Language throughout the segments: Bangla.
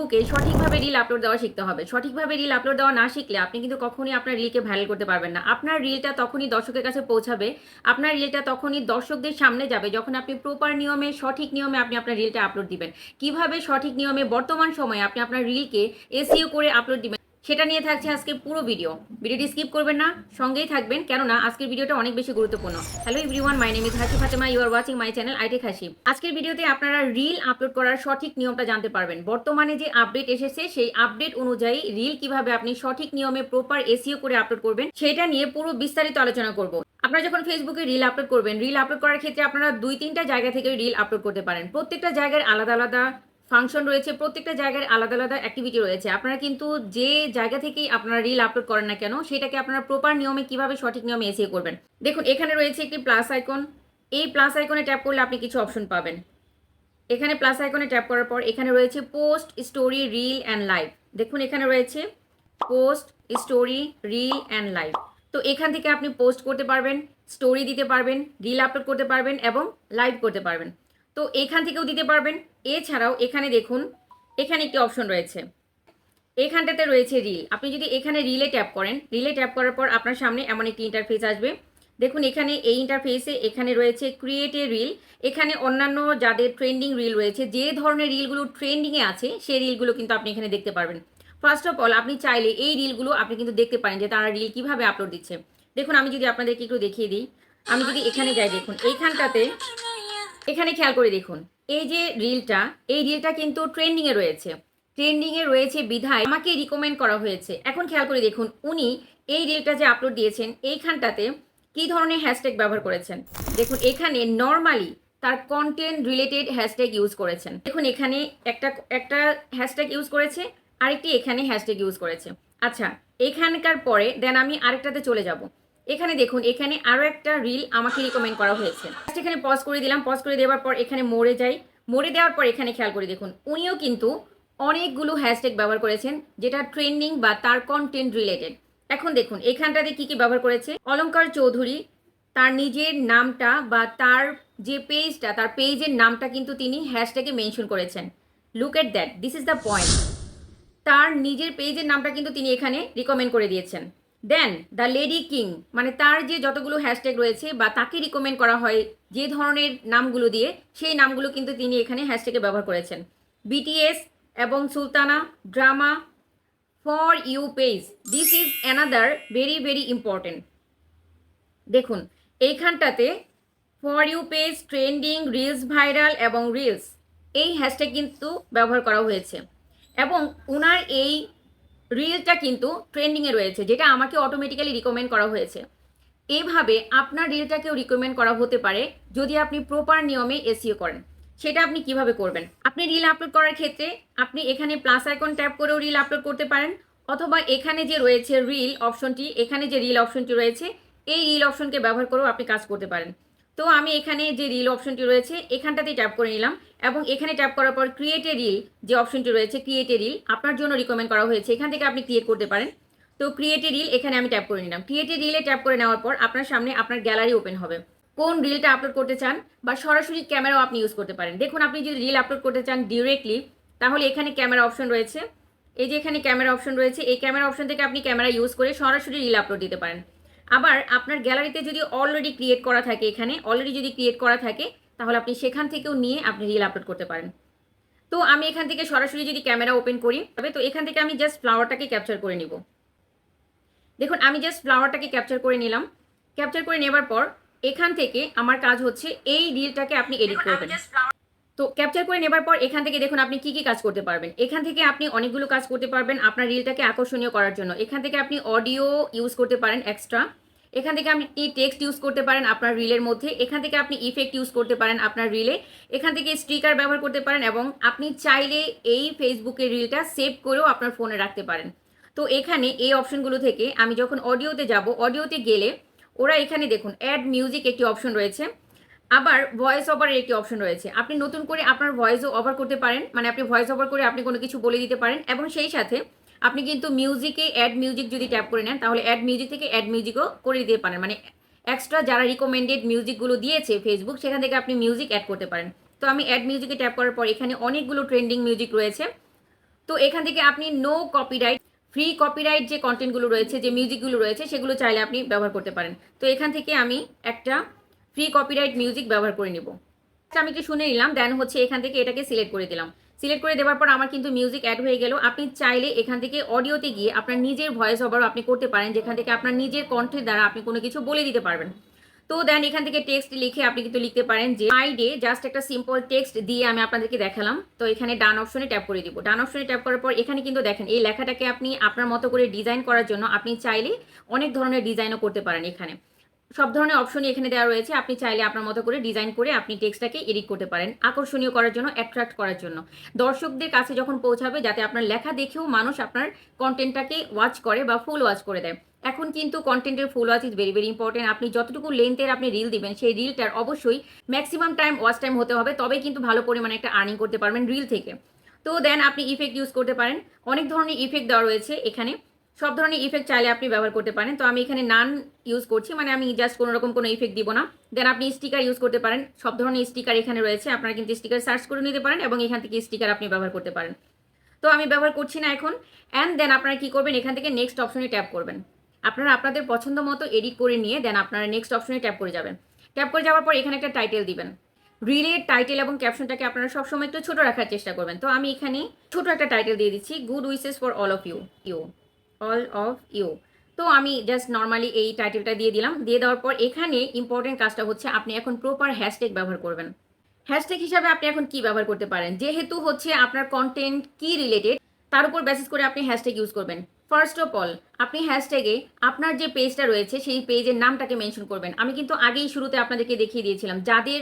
ফেসবুকে সঠিকভাবে রিল আপলোড দেওয়া শিখতে হবে। সঠিকভাবে রিল আপলোড দেওয়া না শিখলে আপনি কিন্তু কখনই আপনার রিলকে ভাইরাল করতে পারবেন না। আপনার রিলটা তখনই দর্শকের কাছে পৌঁছাবে। আপনার রিলটা তখনই দর্শকদের সামনে যাবে যখন আপনি প্রপার নিয়মে, সঠিক নিয়মে আপনি আপনার রিলটা আপলোড দিবেন। কীভাবে সঠিক নিয়মে বর্তমান সময়ে আপনি আপনার রিলকে এসিও করে আপলোড দিবেন সেটা নিয়ে থাকছে আজকের পুরো ভিডিও ভিডিওটি স্কিপ করবেন না, সঙ্গেই থাকবেন। কেননা, আজকের ভিডিওটা অনেক বেশি গুরুত্বপূর্ণ। Hello everyone my name is Hasi Fatema you are watching my channel iTech Hasi আজকের ভিডিওতে আপনারা রিল আপলোড করার সঠিক নিয়মটা জানতে পারবেন। বর্তমানে যে আপডেট এসেছে, সেই আপডেট অনুযায়ী রিল কীভাবে আপনি সঠিক নিয়মে প্রপার এসিও করে আপলোড করবেন, সেটা নিয়ে পুরো বিস্তারিত আলোচনা করব। আপনারা যখন ফেসবুকে রিল আপলোড করবেন রিল আপলোড করার ক্ষেত্রে আপনারা দুই তিনটা জায়গা থেকে রিল আপলোড করতে পারেন। প্রত্যেকটা জায়গার আলাদা আলাদা ফাংশন রয়েছে, প্রত্যেকটা জায়গার আলাদা আলাদা অ্যাক্টিভিটি রয়েছে। আপনারা কিন্তু যে জায়গা থেকেই আপনারা রিল আপলোড করেন না কেন, সেটাকে আপনারা প্রপার নিয়মে কীভাবে সঠিক নিয়মে এসিয়ে করবেন। দেখুন, এখানে রয়েছে একটি প্লাস আইকন এই প্লাস আইকনে ট্যাপ করলে আপনি কিছু অপশন পাবেন। এখানে প্লাস আইকনে ট্যাপ করার পর এখানে রয়েছে post story reel and live দেখুন, এখানে রয়েছে post story reel and live তো এখান থেকে আপনি পোস্ট করতে পারবেন স্টোরি দিতে পারবেন রিল আপলোড করতে পারবেন এবং লাইভ করতে পারবেন। তো এখান থেকেও দিতে পারবেন। এছাড়াও এখানে দেখুন, এখানে একটি অপশন রয়েছে। এখানটাতে রয়েছে রিল। আপনি যদি এখানে রিলে ট্যাপ করেন, রিলে ট্যাপ করার পর আপনার সামনে এমন একটি ইন্টারফেস আসবে। দেখুন, এখানে এই ইন্টারফেসে এখানে রয়েছে ক্রিয়েট এ রিল এখানে অন্যান্য যাদের ট্রেন্ডিং রিল রয়েছে, যে ধরনের রিলগুলো ট্রেন্ডিংয়ে আছে, সেই রিলগুলো কিন্তু আপনি এখানে দেখতে পারবেন। ফার্স্ট অফ অল আপনি চাইলে এই রিলগুলো আপনি কিন্তু দেখতে পারেন যে তারা রিল কীভাবে আপলোড দিচ্ছে। দেখুন, আমি যদি আপনাদেরকে একটু দেখিয়ে দিই। আমি যদি এখানে যাই, দেখুন, এইখানটাতে এখানে খেয়াল করে দেখুন, এই যে রিলটা, এই রিলটা কিন্তু ট্রেন্ডিংয়ে রয়েছে। ট্রেন্ডিংয়ে রয়েছে বিধায় আমাকে রিকমেন্ড করা হয়েছে। এখন খেয়াল করে দেখুন, উনি এই রিলটা যে আপলোড দিয়েছেন, এইখানটাতে কী ধরনের হ্যাশট্যাগ ব্যবহার করেছেন? দেখুন, এখানে নর্মালি তার কন্টেন্ট রিলেটেড হ্যাশট্যাগ ইউজ করেছেন। দেখুন, এখানে একটা একটা হ্যাশট্যাগ ইউজ করেছে, আরেকটি এখানে হ্যাশট্যাগ ইউজ করেছে। আচ্ছা এখানকার পরে দেন আমি আরেকটাতে চলে যাব। এখানে দেখুন, এখানে আরও একটা রিল আমাকে রিকমেন্ড করা হয়েছে। এখানে পজ করে দিলাম পজ করে দেওয়ার পর এখানে মরে যাই। মরে দেওয়ার পর এখানে খেয়াল করে দেখুন, উনিও কিন্তু অনেকগুলো হ্যাশট্যাগ ব্যবহার করেছেন, যেটা ট্রেন্ডিং বা তার কন্টেন্ট রিলেটেড এখন দেখুন, এখানটাতে কি কি ব্যবহার করেছে? অলঙ্কার চৌধুরী, তার নিজের নামটা বা তার যে পেজটা তার পেজের নামটা কিন্তু তিনি হ্যাশট্যাগে মেনশন করেছেন। Look at that this is the point তার নিজের পেজের নামটা কিন্তু তিনি এখানে রিকমেন্ড করে দিয়েছেন। দেন দ্য লেডি কিং মানে তার যে যতগুলো হ্যাশট্যাগ রয়েছে বা তাকে রিকমেন্ড করা হয় যে ধরনের নামগুলো দিয়ে, সেই নামগুলো কিন্তু তিনি এখানে হ্যাশট্যাগে ব্যবহার করেছেন। বিটিএস এবং Sultana drama for you page this is another very very important দেখুন, এইখানটাতে for you page trending reels viral এবং রিলস এই হ্যাশট্যাগ কিন্তু ব্যবহার করা হয়েছে। এবং ওনার এই রিলটা কিন্তু ট্রেন্ডিংয়ে রয়েছে, যেটা আমাকে অটোমেটিক্যালি রিকমেন্ড করা হয়েছে। এইভাবে আপনার রিলটাকেও রিকমেন্ড করা হতে পারে, যদি আপনি প্রপার নিয়মে এসিও করেন। সেটা আপনি কীভাবে করবেন? আপনি রিল আপলোড করার ক্ষেত্রে আপনি এখানে প্লাস আইকন ট্যাপ করেও রিল আপলোড করতে পারেন, অথবা এখানে যে রয়েছে রিল অপশনটি এখানে যে রিল অপশনটি রয়েছে, এই রিল অপশনকে ব্যবহার করেও আপনি কাজ করতে পারেন। তো আমি এখানে যে রিল অপশনটি রয়েছে, এখানটাতেই ট্যাপ করে নিলাম এবং এখানে ট্যাপ করার পর ক্রিয়েট এ রিল যে অপশনটি রয়েছে ক্রিয়েট এ রিল আপনার জন্য রিকমেন্ড করা হয়েছে, এখান থেকে আপনি ক্রিয়েট করতে পারেন। তো ক্রিয়েট এ রিল এখানে আমি ট্যাপ করে নিলাম। ক্রিয়েট এ রিলে ট্যাপ করে নেওয়ার পর আপনার সামনে আপনার গ্যালারি ওপেন হবে। কোন রিলটা আপলোড করতে চান বা সরাসরি ক্যামেরাও আপনি ইউজ করতে পারেন। দেখুন, আপনি যদি রিল আপলোড করতে চান ডিরেক্টলি তাহলে এখানে ক্যামেরা অপশন রয়েছে। এই যে এখানে ক্যামেরা অপশন রয়েছে, এই ক্যামেরা অপশন থেকে আপনি ক্যামেরা ইউজ করে সরাসরি রিল আপলোড দিতে পারেন। আবার আপনার গ্যালারিতে যদি অলরেডি ক্রিয়েট করা থাকে এখানে অলরেডি যদি ক্রিয়েট করা থাকে তাহলে আপনি সেখান থেকেও নিয়ে আপনি রিল আপলোড করতে পারেন। তো আমি এখান থেকে সরাসরি যদি ক্যামেরা ওপেন করি তবে তো এখান থেকে আমি জাস্ট ফ্লাওয়ারটাকে ক্যাপচার করে নিব। দেখুন আমি জাস্ট ফ্লাওয়ারটাকে ক্যাপচার করে নিলাম। ক্যাপচার করে নেবার পর এখান থেকে আমার কাজ হচ্ছে এই রিলটাকে আপনি এডিট করবেন তো ক্যাপচার করে নেবার পর এখান থেকে দেখুন আপনি কি কি কাজ করতে পারবেন। এখান থেকে আপনি অনেকগুলো কাজ করতে পারবেন আপনার রিলটাকে আকর্ষণীয় করার জন্য। এখান থেকে আপনি অডিও ইউজ করতে পারেন এক্সট্রা এখান থেকে আপনি টেক্সট ইউজ করতে পারেন আপনার রিলের মধ্যে, এখান থেকে আপনি ইফেক্ট ইউজ করতে পারেন আপনার রিলে এখান থেকে স্টিকার ব্যবহার করতে পারেন এবং আপনি চাইলে এই ফেসবুকের রিলটা সেভ করেও আপনার ফোনে রাখতে পারেন। তো এখানে এই অপশনগুলো থেকে আমি যখন অডিওতে যাব অডিওতে গেলে ওরা এখানে দেখুন অ্যাড মিউজিক একটি অপশন রয়েছে, আবার ভয়েস ওভারের একটি অপশন রয়েছে। আপনি নতুন করে আপনার ভয়েসও ওভার করতে পারেন মানে আপনি ভয়েস ওভার করে আপনি কোনো কিছু বলে দিতে পারেন এবং সেই সাথে আপনি কিন্তু মিউজিকে অ্যাড মিউজিক যদি ট্যাপ করে নেন তাহলে অ্যাড মিউজিক থেকে অ্যাড মিউজিকও করে দিতে পারেন। মানে এক্সট্রা যারা রিকমেন্ডেড মিউজিকগুলো দিয়েছে ফেসবুক সেখান থেকে আপনি মিউজিক অ্যাড করতে পারেন। তো আমি অ্যাড মিউজিকে ট্যাপ করার পর এখানে অনেকগুলো ট্রেন্ডিং মিউজিক রয়েছে। তো এখান থেকে আপনি নো কপিরাইট ফ্রি কপিরাইট যে কন্টেন্টগুলো রয়েছে যে মিউজিকগুলো রয়েছে সেগুলো চাইলে আপনি ব্যবহার করতে পারেন। তো এখান থেকে আমি একটা ফ্রি কপিরাইট মিউজিক ব্যবহার করে নিব। আচ্ছা, আমি একটু শুনে নিলাম দেন হচ্ছে এখান থেকে এটাকে সিলেক্ট করে দিলাম। সিলেক্ট করে দেওয়ার পর আমার কিন্তু মিউজিক অ্যাড হয়ে গেল। আপনি চাইলে এখান থেকে অডিওতে গিয়ে আপনার নিজের ভয়েস ওভারও আপনি করতে পারেন, যেখান থেকে আপনার নিজের কণ্ঠের দ্বারা আপনি কোনো কিছু বলে দিতে পারবেন। তো দেন এখান থেকে টেক্সট লিখে আপনি কিন্তু লিখতে পারেন যে মাই ডে জাস্ট একটা সিম্পল টেক্সট দিয়ে আমি আপনাদেরকে দেখালাম। তো এখানে ডান অপশনে ট্যাপ করে দিব। ডান অপশনে ট্যাপ করার পর এখানে কিন্তু দেখেন, এই লেখাটাকে আপনি আপনার মতো করে ডিজাইন করার জন্য আপনি চাইলে অনেক ধরনের ডিজাইনও করতে পারেন এখানে। সব ধরনের অপশনই এখানে দেওয়া রয়েছে। আপনি চাইলে আপনার মতো করে ডিজাইন করে আপনি টেক্সটটাকে এডিট করতে পারেন। আকর্ষণীয় করার জন্য অ্যাট্রাক্ট করার জন্য। দর্শকদের কাছে যখন পৌঁছাবে, যাতে আপনার লেখা দেখেও মানুষ আপনার কন্টেন্টটাকে ওয়াচ করে বা ফুল ওয়াচ করে দেয়। এখন কিন্তু কন্টেন্টের full watch is very very important আপনি যতটুকু লেন্থের আপনি রিল দিবেন, সেই রিলটার অবশ্যই ম্যাক্সিমাম টাইম ওয়াচ টাইম হতে হবে। তবে কিন্তু ভালো পরিমাণে একটা আর্নিং করতে পারবেন রিল থেকে। তো দেন আপনি ইফেক্ট ইউজ করতে পারেন। অনেক ধরনের ইফেক্ট দেওয়া রয়েছে এখানে। সব ধরনের ইফেক্ট চাইলে আপনি ব্যবহার করতে পারেন। তো আমি এখানে নান ইউজ করছি মানে আমি জাস্ট কোনো রকম কোনো ইফেক্ট দিব না। দেন আপনি স্টিকার ইউজ করতে পারেন। সব ধরনের স্টিকার এখানে রয়েছে। আপনারা কিন্তু স্টিকার সার্চ করে নিতে পারেন এবং এখান থেকে স্টিকার আপনি ব্যবহার করতে পারেন। তো আমি ব্যবহার করছি না এখন। অ্যান্ড দেন আপনারা কি করবেন? এখান থেকে নেক্সট অপশনে ট্যাপ করবেন। আপনারা আপনাদের পছন্দ মতো এডিট করে নিয়ে দেন আপনারা নেক্সট অপশনে ট্যাপ করে যাবেন। ট্যাপ করে যাওয়ার পর এখানে একটা টাইটেল দিবেন। রিলের টাইটেল এবং ক্যাপশনটাকে আপনারা সবসময় একটু ছোট রাখার চেষ্টা করবেন। তো আমি এখানে ছোট একটা টাইটেল দিয়ে দিচ্ছি। Good wishes for all of you you all of you তো আমি জাস্ট নর্মালি এই টাইটেলটা দিয়ে দিলাম। দিয়ে দেওয়ার পর এখানে ইম্পর্টেন্ট কাজটা হচ্ছে আপনি এখন প্রপার হ্যাশট্যাগ ব্যবহার করবেন। হ্যাশট্যাগ হিসাবে আপনি এখন কি ব্যবহার করতে পারেন? যেহেতু হচ্ছে আপনার কন্টেন্ট কি রিলেটেড তার উপর বেসিস করে আপনি হ্যাশট্যাগ ইউজ করবেন। ফার্স্ট অফ অল আপনি হ্যাশট্যাগে আপনার যে পেজটা রয়েছে, সেই পেজের নামটাকে মেনশন করবেন। আমি কিন্তু আগেই শুরুতে আপনাদেরকে দেখিয়ে দিয়েছিলাম, যাদের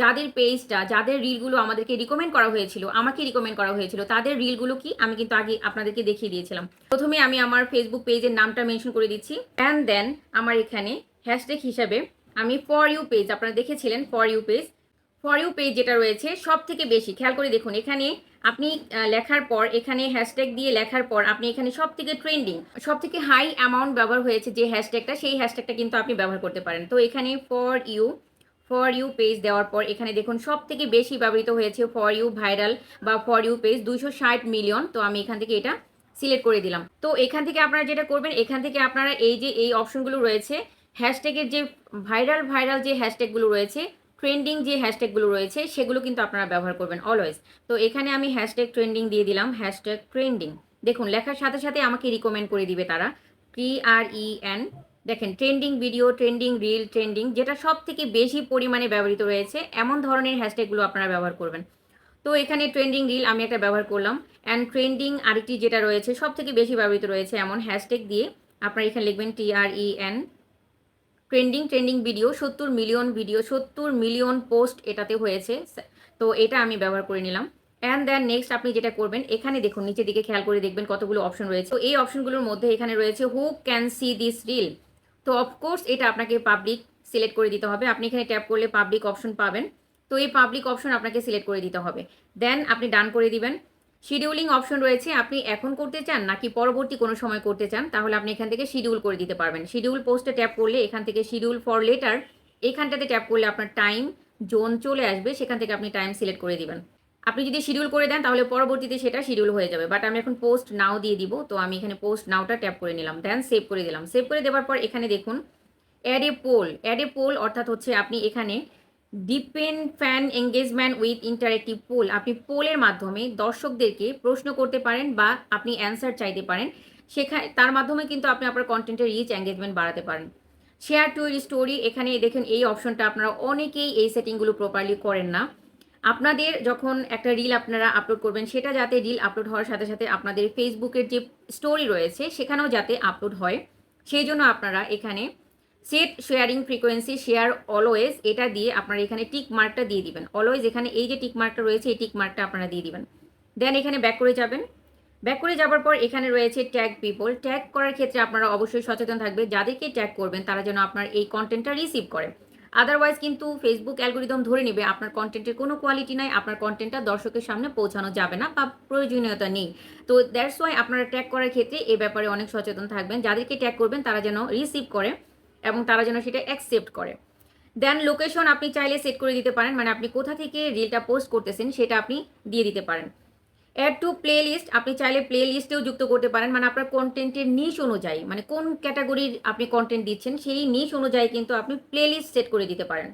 যাদের পেজটা যাদের রিলগুলো আমাদেরকে রিকমেন্ড করা হয়েছিল, আমাকে রিকমেন্ড করা হয়েছিল, তাদের রিলগুলো কি? আমি কিন্তু আগে আপনাদেরকে দেখিয়ে দিয়েছিলাম। প্রথমে আমি আমার ফেসবুক পেজের নামটা মেনশন করে দিচ্ছি। অ্যান্ড দেন আমার এখানে হ্যাশট্যাগ হিসাবে আমি ফর ইউ পেজ আপনারা দেখেছিলেন for you page for you page যেটা রয়েছে সব থেকে বেশি, খেয়াল করে দেখুন, এখানে আপনি লেখার পর, এখানে হ্যাশট্যাগ দিয়ে লেখার পর আপনি এখানে সব থেকে ট্রেন্ডিং সব থেকে হাই অ্যামাউন্ট ব্যবহার হয়েছে যে হ্যাশট্যাগটা সেই হ্যাশট্যাগটা কিন্তু আপনি ব্যবহার করতে পারেন। তো এখানে for you for you page দেওয়ার পর এখানে দেখুন সব থেকে বেশি ব্যবহৃত হয়েছে ফর ইউ ভাইরাল বা ফর ইউ পেজ দুইশো ষাট মিলিয়ন তো আমি এখান থেকে এটা সিলেক্ট করে দিলাম। তো এখান থেকে আপনারা যেটা করবেন, এখান থেকে আপনারা এই যে এই অপশনগুলো রয়েছে হ্যাশট্যাগের যে ভাইরাল ভাইরাল যে হ্যাশট্যাগুলো রয়েছে ট্রেন্ডিং যে হ্যাশট্যাগুলো রয়েছে, সেগুলো কিন্তু আপনারা ব্যবহার করবেন অলওয়েজ তো এখানে আমি হ্যাশট্যাগ ট্রেন্ডিং দিয়ে দিলাম হ্যাশট্যাগ ট্রেন্ডিং দেখুন, লেখার সাথে সাথে আমাকে রিকমেন্ড করে দিবে তারা। টি আর ই এন দেখেন trending video trending reel trending যেটা সব থেকে বেশি পরিমাণে ব্যবহৃত রয়েছে এমন ধরনের হ্যাশট্যাগুলো আপনারা ব্যবহার করবেন। তো এখানে ট্রেন্ডিং রিল আমি একটা ব্যবহার করলাম অ্যান্ড ট্রেন্ডিং আরেকটি যেটা রয়েছে সব থেকে বেশি ব্যবহৃত রয়েছে এমন হ্যাশট্যাগ দিয়ে, আপনারা এখানে লিখবেন T R N trending trending video সত্তর মিলিয়ন ভিডিও সত্তর মিলিয়ন পোস্ট এটাতে হয়েছে, তো এটা আমি ব্যবহার করে নিলাম। অ্যান্ড দেন নেক্সট আপনি যেটা করবেন, এখানে দেখুন, নিচের দিকে খেয়াল করে দেখবেন কতগুলো অপশন রয়েছে। তো এই অপশনগুলোর মধ্যে এখানে রয়েছে who can see this reel তো অফকোর্স এটা আপনাকে পাবলিক সিলেক্ট করে দিতে হবে। আপনি এখানে ট্যাপ করলে পাবলিক অপশন পাবেন। তো এই পাবলিক অপশন আপনাকে সিলেক্ট করে দিতে হবে। দেন আপনি ডান করে দিবেন। শিডিউলিং অপশন রয়েছে। আপনি এখন করতে চান নাকি পরবর্তী কোনো সময় করতে চান, তাহলে আপনি এখান থেকে শিডিউল করে দিতে পারবেন। শিডিউল পোস্টে ট্যাপ করলে এখান থেকে শিডিউল ফর লেটার এখানটাতে ট্যাপ করলে আপনার টাইম জোন চলে আসবে। সেখান থেকে আপনি টাইম সিলেক্ট করে দিবেন। আপনি যদি শিডিউল করে দেন, তাহলে পরবর্তীতে সেটা শিডিউল হয়ে যাবে। বাট আমি এখন পোস্ট নাও দিয়ে দিব, তো আমি এখানে পোস্ট নাওটা ট্যাপ করে নিলাম। দেন সেভ করে দিলাম। সেভ করে দেওয়ার পর এখানে দেখুন add a poll add a poll অর্থাৎ হচ্ছে আপনি এখানে depend fan engagement with interactive poll আপনি পোলের মাধ্যমে দর্শকদেরকে প্রশ্ন করতে পারেন বা আপনি অ্যান্সার চাইতে পারেন। সেখানে তার মাধ্যমে কিন্তু আপনি আপনার কন্টেন্টের রিচ এঙ্গেজমেন্ট বাড়াতে পারেন। শেয়ার টু স্টোরি এখানে দেখেন, এই অপশনটা আপনারা অনেকেই এই সেটিংগুলো প্রপারলি করেন না। আপনাদের যখন একটা রিল আপনারা আপলোড করবেন, সেটা যাতে রিল আপলোড হওয়ার সাথে সাথে আপনাদের ফেসবুকের যে স্টোরি রয়েছে, সেখানেও যাতে আপলোড হয়। সেই জন্য আপনারা এখানে set sharing frequency share always এটা দিয়ে আপনারা এখানে টিক মার্কটা দিয়ে দিবেন। অলওয়েজ এখানে এই যে টিক মার্কটা রয়েছে, এই টিক মার্কটা আপনারা দিয়ে দিবেন। দেন এখানে ব্যাক করে যাবেন। ব্যাক করে যাওয়ার পর এখানে রয়েছে ট্যাগ পিপল ট্যাগ করার ক্ষেত্রে আপনারা অবশ্যই সচেতন থাকবে। যাদেরকে ট্যাগ করবেন, তারা যেন আপনার এই কন্টেন্টটা রিসিভ করে। আদারওয়াইজ কিন্তু ফেসবুক অ্যালগোরিদম ধরে নেবে, আপনার কন্টেন্টের কোনো কোয়ালিটি নাই, আপনার কন্টেন্টটা দর্শকের সামনে পৌঁছানো যাবে না বা প্রয়োজনীয়তা নেই। তো দ্যাটস ওয়াই আপনারা ট্যাগ করার ক্ষেত্রে এ ব্যাপারে অনেক সচেতন থাকবেন, যাদেরকে ট্যাগ করবেন তারা যেন রিসিভ করে এবং তারা যেন সেটা অ্যাকসেপ্ট করে। দেন লোকেশন আপনি চাইলে সেট করে দিতে পারেন মানে আপনি কোথা থেকে রিলটা পোস্ট করতেছেন সেটা আপনি দিয়ে দিতে পারেন। অ্যাড টু প্লে লিস্ট আপনি চাইলে প্লে লিস্টেও যুক্ত করতে পারেন। মানে আপনার কন্টেন্টের নিশ অনুযায়ী মানে কোন ক্যাটাগরির আপনি কন্টেন্ট দিচ্ছেন, সেই নিশ অনুযায়ী কিন্তু আপনি প্লে লিস্ট সেট করে দিতে পারেন।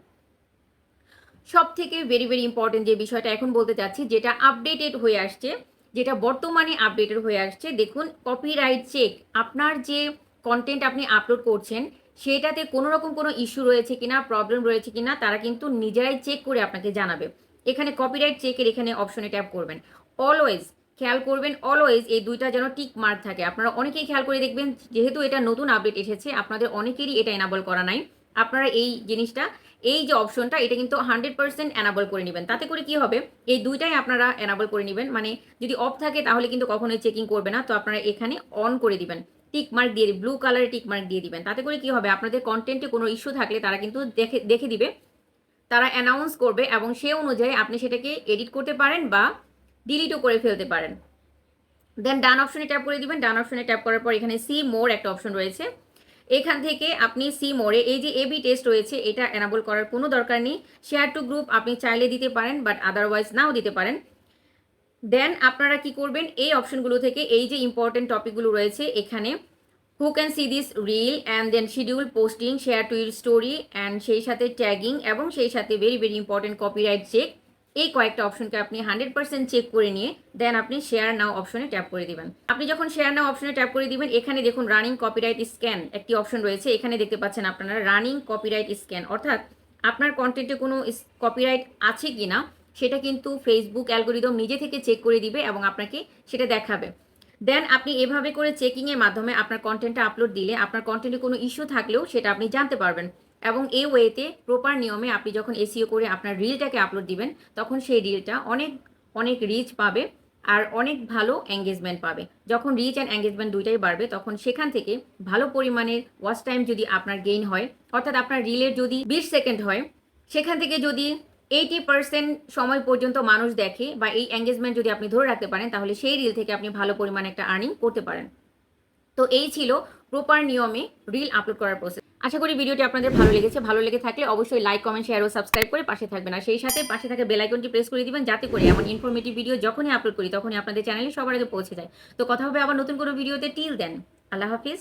সব থেকে ভেরি ভেরি ইম্পর্টেন্ট যে বিষয়টা এখন বলতে চাচ্ছি, যেটা আপডেটেড হয়ে আসছে, যেটা বর্তমানে আপডেটেড হয়ে আসছে, দেখুন কপিরাইট চেক আপনার যে কন্টেন্ট আপনি আপলোড করছেন, সেটাতে কোনো রকম কোনো ইস্যু রয়েছে কিনা প্রবলেম রয়েছে কিনা, তারা কিন্তু নিজেরাই চেক করে আপনাকে জানাবে। এখানে কপিরাইট চেকের এখানে অপশনে ট্যাপ করবেন। অলওয়েজ, খেয়াল করবেন অলওয়েজ এই দুইটা যেন টিক মার্ক থাকে। আপনারা অনেকেই খেয়াল করে দেখবেন, যেহেতু এটা নতুন আপডেট এসেছে, আপনাদের অনেকেরই এটা এনাবল করা নাই। আপনারা এই জিনিসটা, এই যে অপশনটা এটা কিন্তু হান্ড্রেড পার্সেন্ট অ্যানাবল করে নেবেন। তাতে করে কি হবে? এই দুইটাই আপনারা অ্যানাবল করে নেবেন। মানে যদি অফ থাকে, তাহলে কিন্তু কখনোই চেকিং করবে না। তো আপনারা এখানে অন করে দিবেন। টিক মার্ক দিয়ে ব্লু কালারে টিক মার্ক দিয়ে দিবেন। তাতে করে কি হবে? আপনাদের কন্টেন্টে কোনো ইস্যু থাকলে তারা কিন্তু দেখে দেখে দিবে। তারা অ্যানাউন্স করবে এবং সে অনুযায়ী আপনি সেটাকে এডিট করতে পারেন বা ডিলিটও করে ফেলতে পারেন। দেন ডান অপশনে ট্যাপ করে দিবেন। ডান অপশনে ট্যাপ করার পর এখানে সি মোর একটা অপশন রয়েছে। এখান থেকে আপনি সি মোড়ে এই যে এবি টেস্ট রয়েছে, এটা এনাবল করার কোনো দরকার নেই। শেয়ার টু গ্রুপ আপনি চাইলে দিতে পারেন বাট আদারওয়াইজ নাও দিতে পারেন। দেন আপনারা কি করবেন? এই অপশনগুলো থেকে এই যে ইম্পর্টেন্ট টপিকগুলো রয়েছে, এখানে who can see this reel and then schedule posting share to your story and সেই সাথে ট্যাগিং এবং সেই সাথে very very important copyright check এই কয়েকটা অপশনকে আপনি হান্ড্রেড পার্সেন্ট চেক করে নিয়ে দেন আপনি শেয়ার নাও অপশনে ট্যাপ করে দিবেন। আপনি যখন শেয়ার নাও অপশনে ট্যাপ করে দিবেন, এখানে দেখুন রানিং কপিরাইট স্ক্যান একটি অপশন রয়েছে। এখানে দেখতে পাচ্ছেন আপনারা রানিং কপিরাইট স্ক্যান অর্থাৎ আপনার কন্টেন্টে কোনো কপিরাইট আছে কি না সেটা কিন্তু ফেসবুক অ্যালগোরিদম নিজে থেকে চেক করে দিবে এবং আপনাকে সেটা দেখাবে। দেন আপনি এভাবে করে চেকিংয়ের মাধ্যমে আপনার কন্টেন্টটা আপলোড দিলে, আপনার কন্টেন্টে কোনো ইস্যু থাকলেও সেটা আপনি জানতে পারবেন। এবং এই ওয়েতে প্রপার নিয়মে আপনি যখন এসিও করে আপনার রিলটাকে আপলোড দিবেন, তখন সেই রিলটা অনেক অনেক রিচ পাবে আর অনেক ভালো এঙ্গেজমেন্ট পাবে। যখন রিচ অ্যান্ড এঙ্গেজমেন্ট দুইটাই বাড়বে, তখন সেখান থেকে ভালো পরিমাণের ওয়াচ টাইম যদি আপনার গেইন হয়, অর্থাৎ আপনার রিলের যদি বিশ সেকেন্ড হয়, সেখান থেকে যদি এইটি পার্সেন্ট সময় পর্যন্ত মানুষ দেখে বা এই এঙ্গেজমেন্ট যদি আপনি ধরে রাখতে পারেন, তাহলে সেই রিল থেকে আপনি ভালো পরিমাণে একটা আর্নিং করতে পারেন। তো এই ছিল প্রপার নিয়মে রিল আপলোড করার প্রসেস আশা করি ভিডিওটি আপনাদের ভালো লেগেছে। ভালো লেগে থাকলে অবশ্যই লাইক কমেন্ট শেয়ার ও সাবস্ক্রাইব করে পাশে থাকবেন। আর সেই সাথে পাশে থাকা বেলাইকনটি প্রেস করে দিবেন যাতে করে এমন ইনফরমেটিভ ভিডিও যখনই আপলোড করি, তখনই আপনাদের চ্যানেলে সবার আগে পৌঁছে যায়। তো কথা হবে আবার নতুন কোনো ভিডিওতে টিল দেন আল্লাহ হাফিজ।